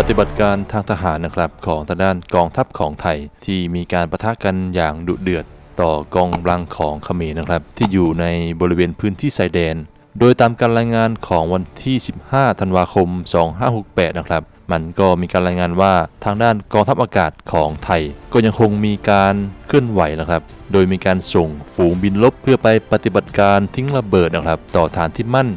ปฏิบัติการทางทหารนะครับของทางด้านกองทัพของไทย ที่มีการประทะกันอย่างดุเดือด ต่อกองกำลังของเขมรนะครับ ที่อยู่ในบริเวณพื้นที่ชายแดน โดยตามการรายงานของวันที่ 15 ธันวาคม 2568 นะครับ มันก็มีการรายงานว่าทางด้านกองทัพอากาศของไทย ก็ยังคงมีการเคลื่อนไหวนะครับ โดยมีการส่งฝูงบินลบเพื่อไปปฏิบัติการทิ้งระเบิดนะครับ ต่อฐานที่มั่น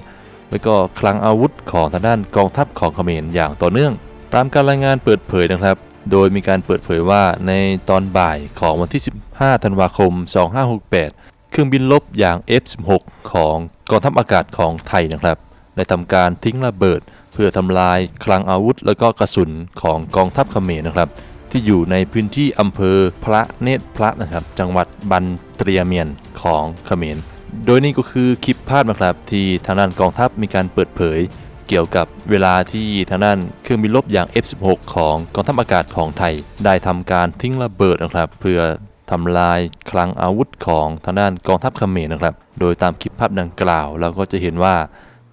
และก็คลังอาวุธของทางด้านกองทัพของเขมรอย่างต่อเนื่อง ตามการรายงานเปิดเผยนะครับ โดยมีการเปิดเผยว่าในตอนบ่ายของวันที่ 15 ธันวาคม 2568 เครื่องบินลบอย่าง F-16 ของกองทัพอากาศของไทยนะครับ ได้ทำการทิ้งระเบิด เพื่อทำลายคลังอาวุธ และก็กระสุนของกองทัพเขมรนะครับ ที่อยู่ในพื้นที่อำเภอพระเนตรพระนะครับ จังหวัดบันเตรียเมียนของเขมร โดยนี่ก็คือคลิปภาพนะครับที่ทางด้านกองทัพมีการเปิดเผย เกี่ยวกับเวลาที่ทางด้านเครื่องบินรบอย่าง F16 ของกองทัพอากาศของไทย ได้ทำการทิ้งระเบิดนะครับ เพื่อทำลายคลังอาวุธของทางด้านกองทัพเขมรนะครับ โดยตามคลิปภาพดังกล่าว เราก็จะเห็นว่า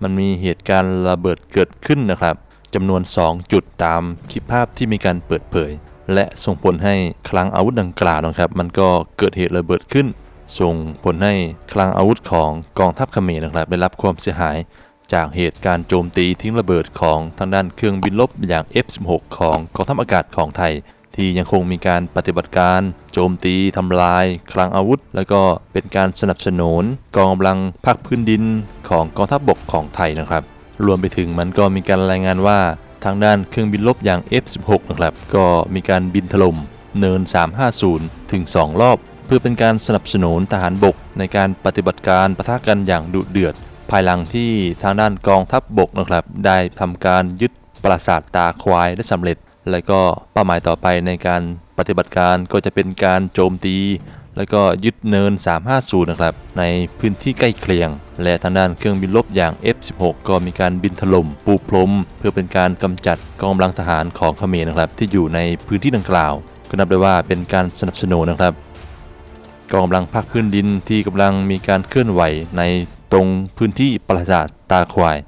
มันมีเหตุการณ์ระเบิดเกิดขึ้นนะครับจำนวน 2 จุดตามคลิปภาพที่มีการเปิดเผย และส่งผลให้คลังอาวุธดังกล่าวนะครับ มันก็เกิดเหตุระเบิดขึ้น ส่งผลให้คลังอาวุธของกองทัพเขมรนะครับ ได้รับความเสียหาย จากเหตุการณ์โจมตีทิ้งระเบิดของทางด้านเครื่องบินรบอย่าง F16 ของกองทัพอากาศของไทย ที่ยังคงมีการปฏิบัติการโจมตีทำลาย คลังอาวุธ และก็เป็นการสนับสนุนกองกำลังภาคพื้นดินของกองทัพบกของไทยนะครับ รวมไปถึงมันก็มีการรายงานว่าทางด้านเครื่องบินรบอย่าง F16 นะครับ ก็มีการบินถล่มเนิน 350 ถึง 2 รอบ เพื่อเป็นการสนับสนุนทหารบกในการปฏิบัติการปะทะกันอย่างดุเดือด ภายหลังที่ทางด้านกองทัพบบกนะครับ ได้ทำการยึดปราสาทตาควายได้สำเร็จ และก็เป้าหมายต่อไปในการปฏิบัติการก็จะเป็นการโจมตี แล้วก็ยึดเนิน 350 นะครับ ในพื้นที่ใกล้เคียง และทางด้านเครื่องบินรบอย่าง F16 ก็มีการบินถล่มปูพรม เพื่อเป็นการกำจัดกองกำลังทหารของเขมรนะครับ ที่อยู่ในพื้นที่ดังกล่าว ก็นับได้ว่าเป็นการสนับสนุนนะครับกองกำลังภาคพื้นดินที่กำลังมีการเคลื่อนไหวใน รงพื้นที่ปราสาทตาควาย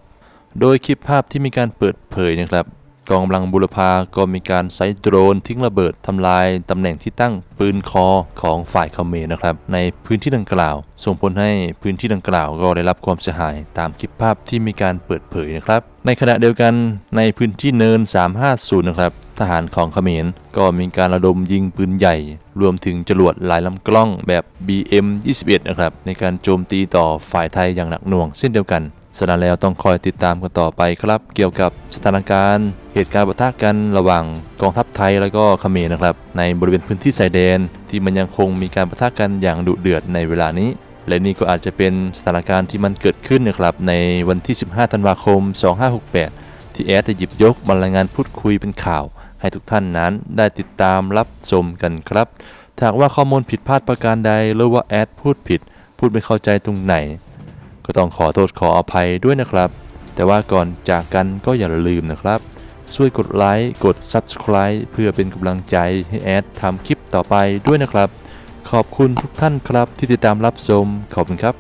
โดยคลิปภาพที่มีการเปิดเผยนะครับ กองกำลังบุรพาก็มีการใช้โดรนทิ้งระเบิดทำลายตำแหน่งที่ตั้งปืนคอของฝ่ายเขมรนะครับ ในพื้นที่ดังกล่าว ส่งผลให้พื้นที่ดังกล่าวก็ได้รับความเสียหายตามคลิปภาพที่มีการเปิดเผยนะครับ ในขณะเดียวกันในพื้นที่เนิน 350 นะครับ ทหารของเขมรก็มีการระดมยิงปืนใหญ่ รวมถึงจรวดหลายลำกล้องแบบ BM21 นะครับในการโจมตีต่อฝ่ายไทยอย่างหนักหน่วงเช่นเดียวกันฉะนั้นแล้วต้องคอยติดตามกันต่อไปครับ เกี่ยวกับสถานการณ์ เหตุการณ์ปะทะกันระหว่างกองทัพไทยแล้วก็เขมรนะครับ ในบริเวณพื้นที่ชายแดน ที่มันยังคงมีการปะทะกันอย่างดุเดือดในเวลานี้และนี่ก็อาจจะเป็นสถานการณ์ที่มันเกิดขึ้นนะครับในวันที่ 15 ธันวาคม 2568 ที่แอดได้หยิบยกมารายงานพูดคุยเป็นข่าว ให้ทุกท่านนั้นได้ติดตามรับชมกันครับถ้าหากว่าข้อมูลผิดพลาดประการใดหรือว่าแอดพูดผิด พูดไม่เข้าใจตรงไหน ก็ต้องขอโทษขออภัยด้วยนะครับ แต่ว่าก่อนจากกันก็อย่าลืมนะครับ ช่วยกดไลค์กด Subscribe เพื่อเป็นกำลังใจให้แอดทำคลิปต่อไปด้วยนะครับ ขอบคุณทุกท่านครับที่ติดตามรับชมขอบคุณครับ